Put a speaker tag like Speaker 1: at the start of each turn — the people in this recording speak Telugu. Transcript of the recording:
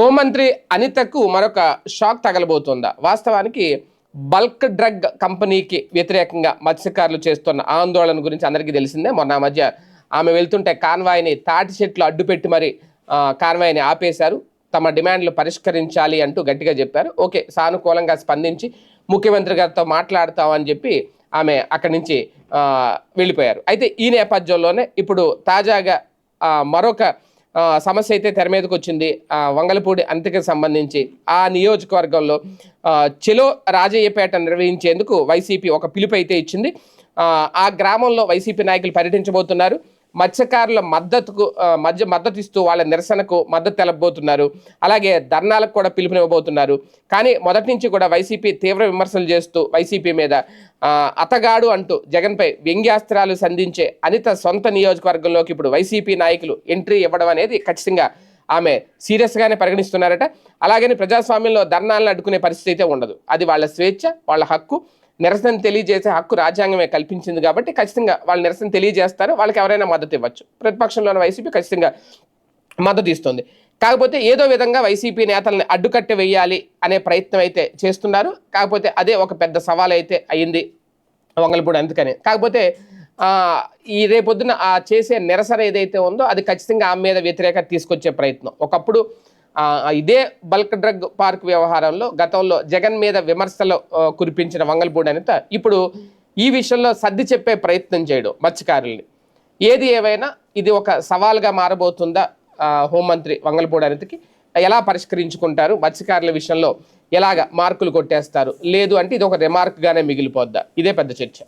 Speaker 1: హోంమంత్రి అనితకు మరొక షాక్ తగలబోతోందా. వాస్తవానికి బల్క్ డ్రగ్ కంపెనీకి వ్యతిరేకంగా మత్స్యకారులు చేస్తున్న ఆందోళన గురించి అందరికీ తెలిసిందే. మొన్న మధ్య ఆమె వెళ్తుంటే కాన్వాయ్ని తాటి చెట్లు అడ్డుపెట్టి మరి కాన్వాయ్ని ఆపేశారు. తమ డిమాండ్లు పరిష్కరించాలి అంటూ గట్టిగా చెప్పారు. ఓకే సానుకూలంగా స్పందించి ముఖ్యమంత్రి గారితో మాట్లాడతామని చెప్పి ఆమె అక్కడి నుంచి వెళ్ళిపోయారు. అయితే ఈ నేపథ్యంలోనే ఇప్పుడు తాజాగా మరొక సమస్య అయితే తెర మీదకి వచ్చింది. వంగలపూడి అంతకి సంబంధించి ఆ నియోజకవర్గంలో చెలో రాజయ్యపేట నిర్వహించేందుకు వైసీపీ ఒక పిలుపు అయితే ఇచ్చింది. ఆ, ఆ గ్రామంలో వైసీపీ నాయకులు పర్యటించబోతున్నారు. మత్స్యకారుల మద్దతుకు మధ్య మద్దతు ఇస్తూ వాళ్ళ నిరసనకు మద్దతు తెలబోతున్నారు అలాగే ధర్నాలకు కూడా పిలుపునివ్వబోతున్నారు. కానీ మొదటి నుంచి కూడా వైసీపీ తీవ్ర విమర్శలు చేస్తూ వైసీపీ మీద అతగాడు అంటూ జగన్పై వ్యంగ్యాస్త్రాలు సంధించే అనిత సొంత నియోజకవర్గంలోకి ఇప్పుడు వైసీపీ నాయకులు ఎంట్రీ ఇవ్వడం అనేది ఖచ్చితంగా ఆమె సీరియస్గానే పరిగణిస్తున్నారట. అలాగని ప్రజాస్వామ్యంలో ధర్నాలను అడ్డుకునే పరిస్థితి అయితే ఉండదు. అది వాళ్ళ స్వేచ్ఛ వాళ్ళ హక్కు. నిరసన తెలియజేసే హక్కు రాజ్యాంగమే కల్పించింది కాబట్టి ఖచ్చితంగా వాళ్ళు నిరసన తెలియజేస్తారు. వాళ్ళకి ఎవరైనా మద్దతు ఇవ్వచ్చు. ప్రతిపక్షంలోని వైసీపీ ఖచ్చితంగా మద్దతు ఇస్తుంది. కాకపోతే ఏదో విధంగా వైసీపీ నేతల్ని అడ్డుకట్ట వేయాలి అనే ప్రయత్నం అయితే చేస్తున్నారు. కాకపోతే అదే ఒక పెద్ద సవాల్ అయితే అయింది వంగలపూడి అందుకని. కాకపోతే ఈ రేపొద్దున ఆ చేసే నిరసన ఏదైతే ఉందో అది ఖచ్చితంగా ఆమె మీద వ్యతిరేకత తీసుకొచ్చే ప్రయత్నం. ఒకప్పుడు ఇదే బల్క్ డ్రగ్ పార్క్ వ్యవహారంలో గతంలో జగన్ మీద విమర్శలు కురిపించిన వంగలపూడి అనిత ఇప్పుడు ఈ విషయంలో సర్ది చెప్పే ప్రయత్నం చేయడం మత్స్యకారుల్ని. ఏది ఏవైనా ఇది ఒక సవాల్గా మారబోతుందా? హోంమంత్రి వంగలపూడి అనితకి ఎలా పరిష్కరించుకుంటారు? మత్స్యకారుల విషయంలో ఎలాగ మార్కులు కొట్టేస్తారు? లేదు అంటే ఇది ఒక రిమార్క్గానే మిగిలిపోద్దా? ఇదే పెద్ద చర్చ.